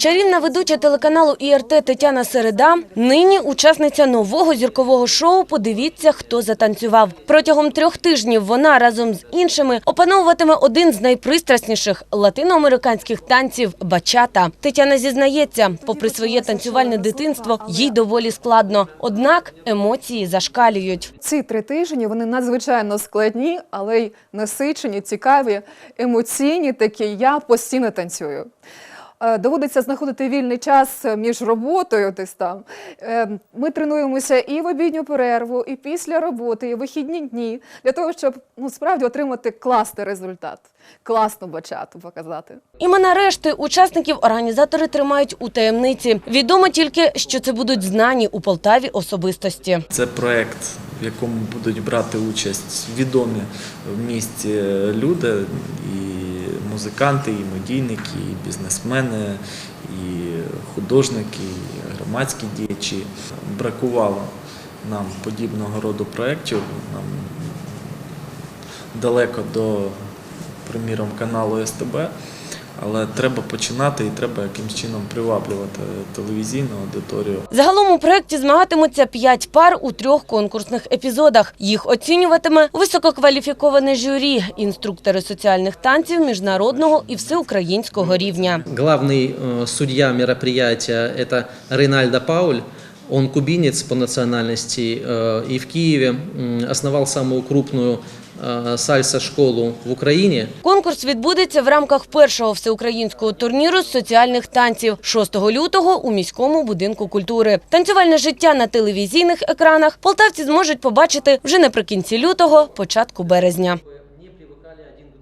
Чарівна ведуча телеканалу ІРТ Тетяна Середа нині учасниця нового зіркового шоу «Подивіться, хто затанцював». Протягом трьох тижнів вона разом з іншими опановуватиме один з найпристрасніших латиноамериканських танців – бачата. Тетяна зізнається, попри своє танцювальне дитинство, їй доволі складно. Однак емоції зашкалюють. Ці три тижні вони надзвичайно складні, але й насичені, цікаві, емоційні такі. Я постійно танцюю. Е, Доводиться знаходити вільний час між роботою десь там. Е, Ми тренуємося і в обідню перерву, і після роботи, і в вихідні дні для того, щоб ну, справді отримати класний результат, класну бачату показати. Імена решти учасників організатори тримають у таємниці. Відомо тільки, що це будуть знані у Полтаві особистості. Це проект, в якому будуть брати участь відомі в місті люди, і музиканти, і медійники, і бізнесмени, і художники, і громадські діячі. Бракувало нам подібного роду проєктів. Нам далеко до, приміром, каналу СТБ. Але треба починати і треба якимось чином приваблювати телевізійну аудиторію. Загалом у проєкті змагатимуться п'ять пар у трьох конкурсних епізодах. Їх оцінюватиме висококваліфіковане журі, інструктори соціальних танців міжнародного і всеукраїнського рівня. Главный э, судья мероприятия – это Рейнальдо Пауль. Он кубинец по национальности э, и в Киеве основал самую крупную э, сальса-школу в Украине. Конкурс відбудеться в рамках першого всеукраїнського турніру з соціальних танців 6 лютого у міському будинку культури. Танцювальне життя на телевізійних екранах полтавці зможуть побачити вже наприкінці лютого, початку березня.